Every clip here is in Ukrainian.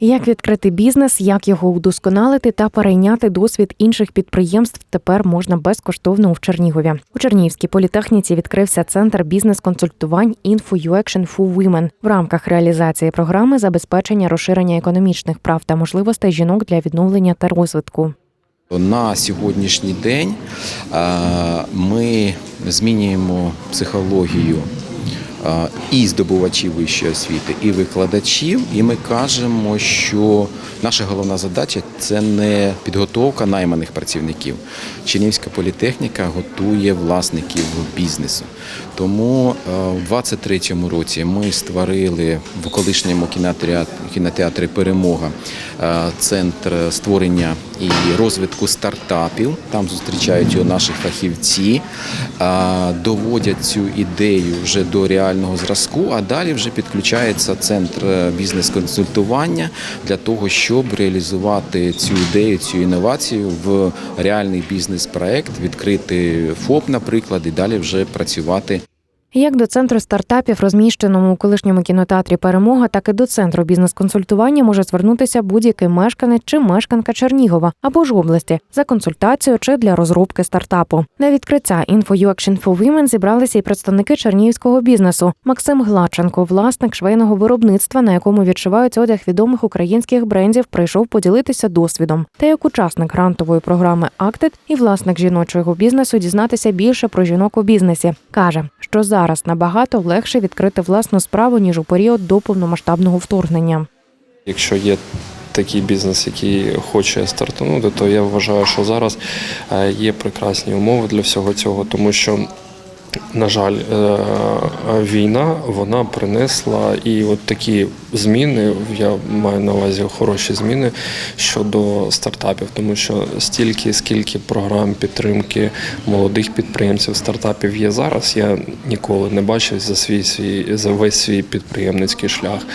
Як відкрити бізнес, як його удосконалити та перейняти досвід інших підприємств тепер можна безкоштовно у Чернігові. У Чернігівській політехніці відкрився центр бізнес-консультувань Info Action for Women в рамках реалізації програми забезпечення розширення економічних прав та можливостей жінок для відновлення та розвитку. На сьогоднішній день е, ми змінюємо психологію і здобувачів вищої освіти, і викладачів, і ми кажемо, що наша головна задача це не підготовка найманих працівників. Чернівська політехніка готує власників бізнесу. Тому е, у 2023 році ми створили в колишньому кінотеатрі, Перемога е, центр створення і розвитку стартапів. Там зустрічають його наші фахівці, е, доводять цю ідею вже до реального зразку, а далі вже підключається центр е, бізнес-консультування для того, щоб реалізувати цю ідею, цю інновацію в реальний бізнес-проект, відкрити ФОП, наприклад, і далі вже працювати Як до центру стартапів, розміщеному у колишньому кінотеатрі Перемога, так і до центру бізнес-консультування може звернутися будь-який мешканець чи мешканка Чернігова або ж області за консультацією чи для розробки стартапу. На відкриття Info Action for Women зібралися і представники чернігівського бізнесу. Максим Гладченко, власник швейного виробництва, на якому відшивають одяг відомих українських брендів, прийшов поділитися досвідом. Та як учасник грантової програми Актед і власник жіночого бізнесу дізнатися більше про жінок у бізнесі, каже, що зараз набагато легше відкрити власну справу ніж у період до повномасштабного вторгнення. Якщо є такий бізнес, який хоче стартанути, то я вважаю, що зараз е, є прекрасні умови для всього цього, тому що. На жаль, е, війна вона принесла і от такі зміни. Я маю на увазі хороші зміни щодо стартапів, тому що стільки, скільки програм підтримки молодих підприємців, стартапів є зараз, я ніколи не бачив за свій свій за весь свій підприємницький шлях.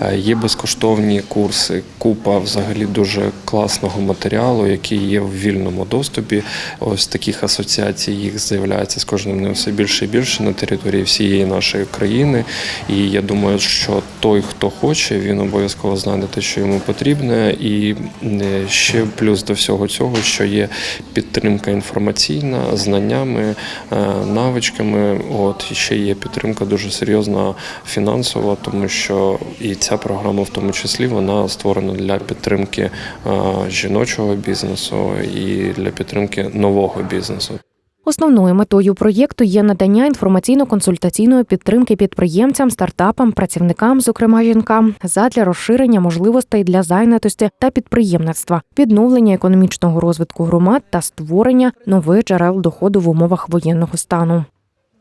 Е, Є безкоштовні курси, купа взагалі дуже класного матеріалу, який є в вільному доступі. Ось таких асоціацій їх з'являється з кожним днем все більше і більше на території всієї нашої країни. І я думаю, що той, хто хоче, він обов'язково знайде те, що йому потрібне. І е, ще плюс до всього цього, що є підтримка інформаційна знаннями, е, навичками. От і ще є підтримка дуже серйозна фінансова, тому що і ця програма, в тому числі, вона створена для підтримки е, жіночого бізнесу і для підтримки нового бізнесу. Основною метою проєкту є надання інформаційно-консультаційної підтримки підприємцям, стартапам, працівникам, зокрема жінкам, задля розширення можливостей для зайнятості та підприємництва, відновлення економічного розвитку громад та створення нових джерел доходу в умовах воєнного стану.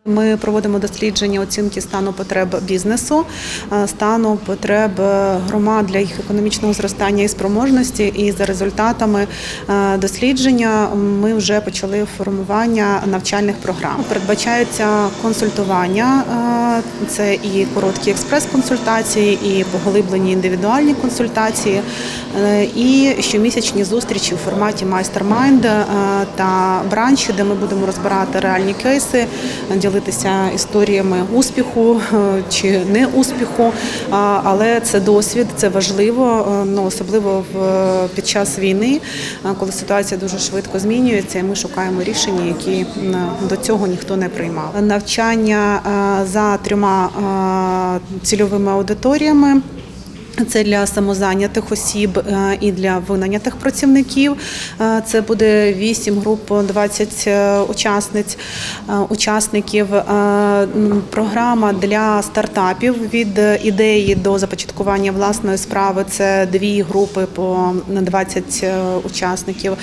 Ми проводимо дослідження оцінки стану потреб бізнесу, е, стану потреб е, громад для їх економічного зростання і спроможності. І за результатами е, дослідження ми вже почали формування навчальних програм. Передбачається консультування, це і короткі експрес-консультації, і поглиблені індивідуальні консультації, е, і щомісячні зустрічі у форматі майстер-майнд е, та бранчі, де ми будемо розбирати реальні кейси, ділитися історіями успіху е, чи не успіху. А, Але це досвід, це важливо, е, ну особливо в під час війни, е, коли ситуація дуже швидко змінюється, і ми шукаємо рішення, які до цього ніхто не приймав. Навчання е, за трьома е, цільовими аудиторіями. Це для самозайнятих осіб е, і для винайнятих працівників. Е, Це буде 8 груп, по 20 е, учасниць, учасників. Програма для стартапів від ідеї до започаткування власної справи. Це дві групи по 20 учасників.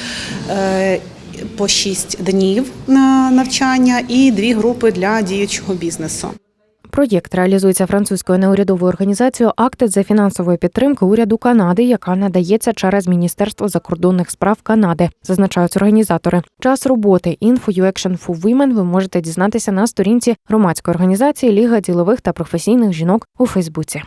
По 6 днів на навчання і дві групи для діючого бізнесу. Проєкт реалізується французькою неурядовою організацією Акти за фінансової підтримки уряду Канади, яка надається через Міністерство закордонних справ Канади, зазначають організатори. Час роботи Info Action for Women ви можете дізнатися на сторінці громадської організації Ліга ділових та професійних жінок у Фейсбуці.